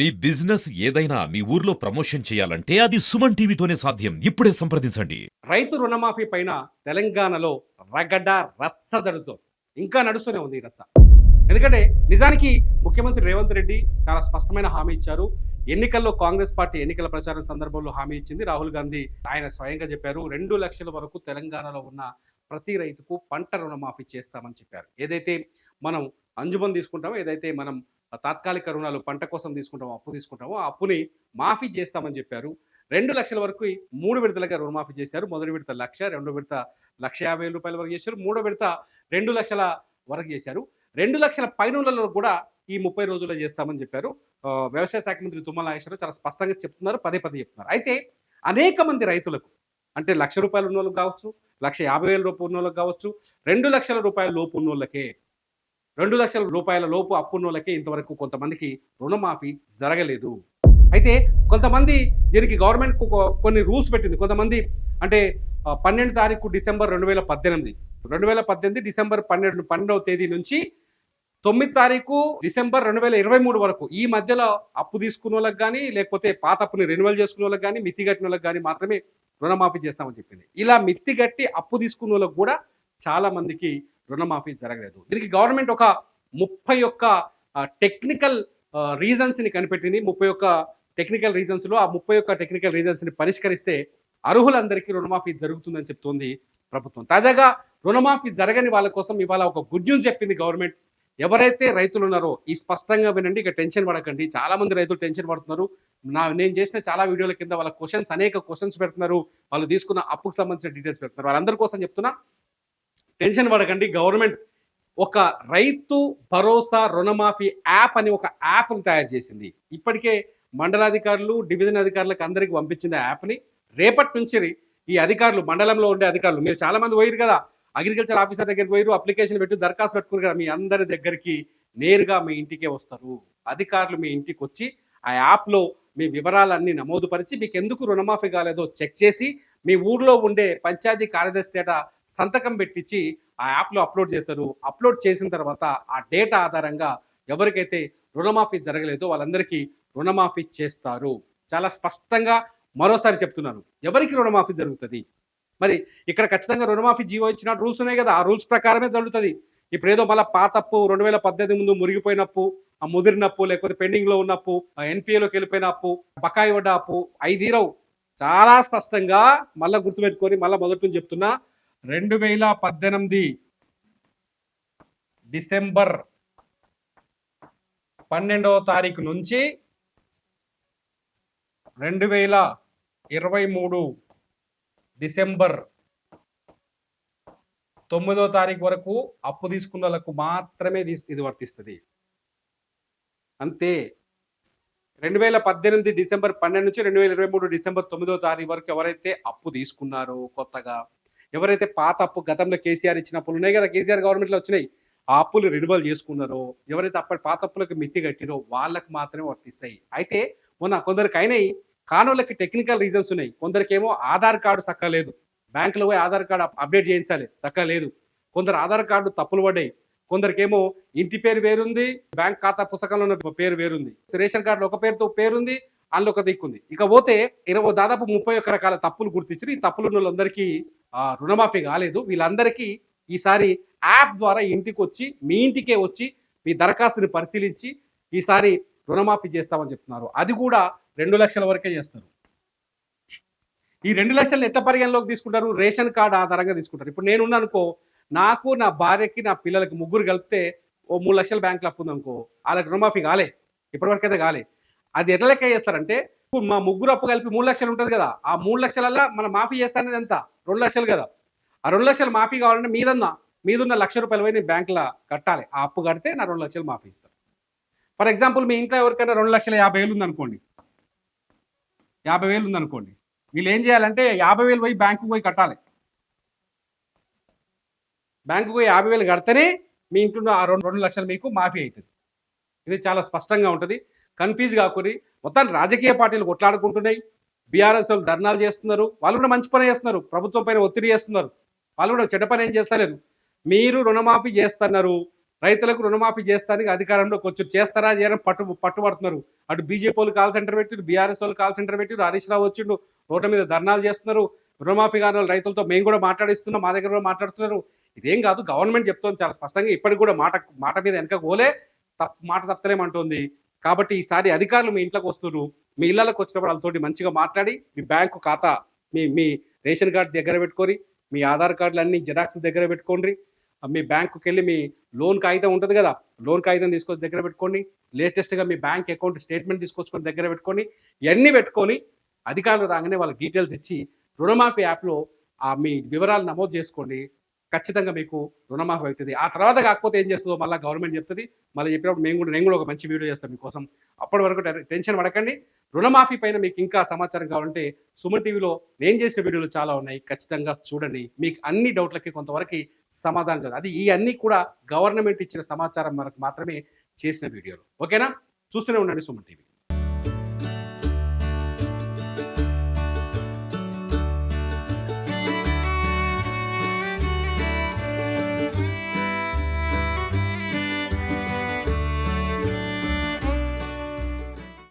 మీ business ఏదైనా మీ ఊర్లో promotion చేయాలంటే అది సుమన్ టీవీతోనే సాధ్యం. ఇప్పుడే సంప్రదించండి. రైతు రుణమాఫీ పైన తెలంగాణలో రగడ రచ్చ జరుగుతుంది. ఇంకా నడుస్తూనే ఉంది ఈ ఎందుకంటే నిజానికి ముఖ్యమంత్రి రేవంత్ రెడ్డి చాలా స్పష్టమైన హామీ ఇచ్చారు. ఎన్నికల్లో కాంగ్రెస్ పార్టీ ఎన్నికల ప్రచారం సందర్భంలో హామీ ఇచ్చింది. రాహుల్ గాంధీ ఆయన స్వయంగా చెప్పారు రెండు లక్షల వరకు తెలంగాణలో ఉన్న ప్రతి రైతుకు పంట రుణమాఫీ చేస్తామని చెప్పారు. ఏదైతే మనం అంజుమన్ తీసుకుంటామో ఏదైతే మనం తాత్కాలిక రుణాలు పంట కోసం తీసుకుంటామో అప్పు తీసుకుంటామో ఆ అప్పుని మాఫీ చేస్తామని చెప్పారు. రెండు లక్షల వరకు మూడు విడతలుగా రుణమాఫీ చేశారు. మొదటి విడత లక్ష రెండో విడత లక్ష యాభై రూపాయల వరకు చేశారు. మూడో విడత రెండు లక్షల వరకు చేశారు. రెండు లక్షల పైనులలో కూడా ఈ ముప్పై రోజుల్లో చేస్తామని చెప్పారు. వ్యవసాయ శాఖ మంత్రి తుమ్మల నాగేశ్వరరావు చాలా స్పష్టంగా చెప్తున్నారు పదే పదే చెప్తున్నారు. అయితే అనేక మంది రైతులకు అంటే లక్ష రూపాయలు ఉన్న వాళ్ళకి కావచ్చు లక్ష యాభై వేల రూపాయలు ఉన్న వాళ్ళకి కావచ్చు రెండు లక్షల రూపాయల లోపు ఉన్న వాళ్ళకే రెండు లక్షల రూపాయల లోపు అప్పున్నోళ్ళకే ఇంతవరకు కొంతమందికి రుణమాఫీ జరగలేదు. అయితే కొంతమంది దీనికి గవర్నమెంట్ కొన్ని రూల్స్ పెట్టింది. కొంతమంది అంటే పన్నెండు తారీఖు డిసెంబర్ రెండు వేల పద్దెనిమిది. రెండు వేల పద్దెనిమిది డిసెంబర్ పన్నెండు పన్నెండవ తేదీ నుంచి తొమ్మిది తారీఖు డిసెంబర్ రెండు వేల ఇరవై మూడు వరకు ఈ మధ్యలో అప్పు తీసుకున్న వాళ్ళకి కానీ లేకపోతే పాత అప్పుని రెన్యువల్ చేసుకున్న వాళ్ళకి కానీ మిత్తి కట్టిన వాళ్ళకి కానీ మాత్రమే రుణమాఫీ చేస్తామని చెప్పింది. ఇలా మిత్తి కట్టి అప్పు తీసుకున్న వాళ్ళకి కూడా చాలా మందికి రుణమాఫీ జరగలేదు. దీనికి గవర్నమెంట్ ఒక ముప్పై ఒక్క టెక్నికల్ రీజన్స్ని కనిపెట్టింది. ముప్పై ఒక్క టెక్నికల్ రీజన్స్లో ఆ ముప్పై ఒక్క టెక్నికల్ రీజన్స్ని పరిష్కరిస్తే అర్హులందరికీ రుణమాఫీ జరుగుతుందని చెప్తోంది ప్రభుత్వం. తాజాగా రుణమాఫీ జరగని వాళ్ళ కోసం ఇవాళ ఒక గుడ్ న్యూస్ చెప్పింది గవర్నమెంట్. ఎవరైతే రైతులు ఉన్నారో ఈ స్పష్టంగా వినండి ఇక టెన్షన్ పడకండి. చాలా మంది రైతులు టెన్షన్ పడుతున్నారు. నా నేను చేసిన చాలా వీడియోల కింద వాళ్ళ క్వశ్చన్స్ అనేక క్వశ్చన్స్ పెడుతున్నారు. వాళ్ళు తీసుకున్న అప్పుకు సంబంధించిన డీటెయిల్స్ పెడుతున్నారు. వాళ్ళందరి కోసం చెప్తున్నా టెన్షన్ పడకండి. గవర్నమెంట్ ఒక రైతు భరోసా రుణమాఫీ యాప్ అని ఒక యాప్ని తయారు చేసింది. ఇప్పటికే మండలాధికారులు డివిజన్ అధికారులకు అందరికి పంపించింది యాప్ని రేపటి నుంచి ఈ అధికారులు మండలంలో ఉండే అధికారులు మీరు చాలామంది పోయారు పోయిరు కదా అగ్రికల్చర్ ఆఫీసర్ దగ్గరికి పోయారు అప్లికేషన్ పెట్టి దరఖాస్తు పెట్టుకుని కదా మీ అందరి దగ్గరికి నేరుగా మీ ఇంటికే వస్తారు. అధికారులు మీ ఇంటికి వచ్చి ఆ యాప్లో మీ వివరాలన్నీ నమోదుపరిచి మీకు ఎందుకు రుణమాఫీ కాలేదో చెక్ చేసి మీ ఊర్లో ఉండే పంచాయతీ కార్యదర్శి తేట సంతకం పెట్టించి ఆ యాప్లో అప్లోడ్ చేస్తారు అప్లోడ్ చేసిన తర్వాత ఆ డేటా ఆధారంగా ఎవరికైతే రుణమాఫీ జరగలేదో వాళ్ళందరికీ రుణమాఫీ చేస్తారు. చాలా స్పష్టంగా మరోసారి చెప్తున్నాను. ఎవరికి రుణమాఫీ జరుగుతుంది? మరి ఇక్కడ ఖచ్చితంగా రుణమాఫీ జీవో ఇచ్చిన రూల్స్ ఉన్నాయి కదా. ఆ రూల్స్ ప్రకారమే జరుగుతుంది. ఇప్పుడు ఏదో మళ్ళీ పాతప్పు రెండు వేల పద్దెనిమిది ముందు మురిగిపోయినప్పు ఆ ముదిరినప్పు లేకపోతే పెండింగ్లో ఉన్నప్పు ఎన్పిఏలోకి వెళ్ళిపోయిన అప్పు బకాయి వడ్డ అప్పు ఐదీరవు చాలా స్పష్టంగా మళ్ళీ గుర్తుపెట్టుకొని మళ్ళీ మొదటి నుంచి చెప్తున్నా రెండు వేల పద్దెనిమిది డిసెంబర్ పన్నెండవ తారీఖు నుంచి రెండు వేల ఇరవై మూడు డిసెంబర్ తొమ్మిదో తారీఖు వరకు అప్పు తీసుకున్న వాళ్ళకు మాత్రమే ఇది వర్తిస్తుంది. అంతే. రెండు వేల పద్దెనిమిది డిసెంబర్ పన్నెండు నుంచి రెండు వేల ఇరవై మూడు డిసెంబర్ తొమ్మిదో తారీఖు వరకు ఎవరైతే అప్పు తీసుకున్నారో కొత్తగా ఎవరైతే పాత అప్పు గతంలో కేసీఆర్ ఇచ్చిన అప్పులు ఉన్నాయి కదా కేసీఆర్ గవర్నమెంట్లో వచ్చినాయి. ఆ అప్పులు రెన్యువల్ చేసుకున్నారో ఎవరైతే అప్పటి పాత అప్పులకు మిత్తి కట్టిరో వాళ్ళకి మాత్రమే వర్తిస్తాయి. అయితే మొన్న కొందరికి అయినాయి కానోళ్ళకి టెక్నికల్ రీజన్స్ ఉన్నాయి. కొందరికేమో ఆధార్ కార్డు సక్కలేదు. బ్యాంకులో పోయి ఆధార్ కార్డు అప్డేట్ చేయించాలి సక్కలేదు. కొందరు ఆధార్ కార్డు తప్పులు పడ్డాయి. కొందరికేమో ఇంటి పేరు వేరుంది బ్యాంక్ ఖాతా పుస్తకంలో ఉన్న పేరు వేరుంది. రేషన్ కార్డులో ఒక పేరుతో పేరుంది అందులో ఒక దిక్కుంది ఇక పోతే ఇరవై దాదాపు ముప్పై ఒక్క రకాల తప్పులు గుర్తించి ఈ తప్పులు ఉన్న వాళ్ళందరికీ రుణమాఫీ కాలేదు. వీళ్ళందరికీ ఈసారి యాప్ ద్వారా ఇంటికి వచ్చి మీ ఇంటికే వచ్చి మీ దరఖాస్తుని పరిశీలించి ఈసారి రుణమాఫీ చేస్తామని చెప్తున్నారు. అది కూడా రెండు లక్షల వరకే చేస్తారు. ఈ రెండు లక్షలు ఎట్ట పరిగణలోకి తీసుకుంటారు? రేషన్ కార్డు ఆధారంగా తీసుకుంటారు. ఇప్పుడు నేనున్నానుకో నాకు నా భార్యకి నా పిల్లలకి ముగ్గురు కలిపితే ఓ మూడు లక్షల బ్యాంకులు అప్పు ఉందనుకో వాళ్ళకి రుణమాఫీ కాలే. ఇప్పటివరకు అయితే కాలే. అది ఎట్లా లెక్క చేస్తారంటే మా ముగ్గురు అప్పు కలిపి మూడు లక్షలు ఉంటుంది కదా ఆ మూడు లక్షలల్లో మనం మాఫీ చేస్తానేది ఎంత? రెండు లక్షలు కదా. ఆ రెండు లక్షలు మాఫీ కావాలంటే మీదన్నా మీదున్న లక్ష రూపాయలు పోయి నేను బ్యాంకులో కట్టాలి. ఆ అప్పు కడితే నా రెండు లక్షలు మాఫీ ఇస్తారు ఫర్ ఎగ్జాంపుల్ మీ ఇంట్లో ఎవరికైనా రెండు లక్షల యాభై వేలు ఉందనుకోండి. యాభై వేలు ఉందనుకోండి. వీళ్ళు ఏం చేయాలంటే యాభై వేలు పోయి బ్యాంకు పోయి కట్టాలి. బ్యాంకుకు పోయి యాభై వేలు కడితేనే మీ ఇంట్లో ఆ రెండు రెండు లక్షలు మీకు మాఫీ అవుతుంది. ఇది చాలా స్పష్టంగా ఉంటుంది. కన్ఫ్యూజ్ కాకుని మొత్తాన్ని రాజకీయ పార్టీలు కొట్లాడుకుంటున్నాయి. బీఆర్ఎస్ వాళ్ళు ధర్నాలు చేస్తున్నారు. వాళ్ళు కూడా మంచి పని చేస్తున్నారు. ప్రభుత్వం పైన ఒత్తిడి చేస్తున్నారు. వాళ్ళు కూడా చెడ్డ పని ఏం చేస్తలేదు. మీరు రుణమాఫీ చేస్తున్నారు. రైతులకు రుణమాఫీ చేస్తానికి అధికారంలోకి వచ్చి చేస్తారా చేయడం పట్టు పట్టుబడుతున్నారు. అటు బీజేపీ వాళ్ళు కాల్ సెంటర్ పెట్టిరు బీఆర్ఎస్ వాళ్ళు కాల్ సెంటర్ పెట్టిరు. హరీష్ రావు వచ్చిండు రోడ్ల మీద ధర్నాలు చేస్తున్నారు. రుణమాఫీ కాని రైతులతో మేము కూడా మాట్లాడిస్తున్నాం మా దగ్గర కూడా మాట్లాడుతున్నారు. ఇదేం కాదు గవర్నమెంట్ చెప్తోంది చాలా స్పష్టంగా ఇప్పటికి కూడా మాట మాట మీద వెనక పోలే తప్పు మాట తప్పలేమంటుంది కాబట్టి ఈసారి అధికారులు మీ ఇంట్లోకి వస్తున్నారు. మీ ఇళ్ళకి వచ్చినప్పుడు వాళ్ళతోటి మంచిగా మాట్లాడి మీ బ్యాంకు ఖాతా మీ మీ రేషన్ కార్డు దగ్గర పెట్టుకొని మీ ఆధార్ కార్డులు అన్ని జిరాక్స్ దగ్గర పెట్టుకోండి. మీ బ్యాంకుకి వెళ్ళి మీ లోన్ కాగితం ఉంటుంది కదా లోన్ కాగితం తీసుకొచ్చి దగ్గర పెట్టుకోండి. లేటెస్ట్గా మీ బ్యాంక్ అకౌంట్ స్టేట్మెంట్ తీసుకొచ్చుకొని దగ్గర పెట్టుకొని ఇవన్నీ పెట్టుకొని అధికారులు రాగానే వాళ్ళకి డీటెయిల్స్ ఇచ్చి రుణమాఫీ యాప్లో ఆ మీ వివరాలు నమోదు చేసుకోండి ఖచ్చితంగా మీకు రుణమాఫీ అవుతుంది. ఆ తర్వాత కాకపోతే ఏం చేస్తుందో మళ్ళీ గవర్నమెంట్ చెప్తుంది. మళ్ళీ చెప్పినప్పుడు మేము కూడా నేను కూడా ఒక మంచి వీడియో చేస్తాం మీకోసం అప్పటి వరకు టెన్- టెన్షన్ పడకండి. రుణమాఫీ పైన మీకు ఇంకా సమాచారం కావాలంటే సుమన్ టీవీలో నేను చేసిన వీడియోలు చాలా ఉన్నాయి. ఖచ్చితంగా చూడండి. మీకు అన్ని డౌట్లకి కొంతవరకు సమాధానం కాదు. అది ఈ అన్ని కూడా గవర్నమెంట్ ఇచ్చిన సమాచారం మనకు మాత్రమే చేసిన వీడియోలు. ఓకేనా? చూస్తూనే ఉండండి సుమన్ టీవీ.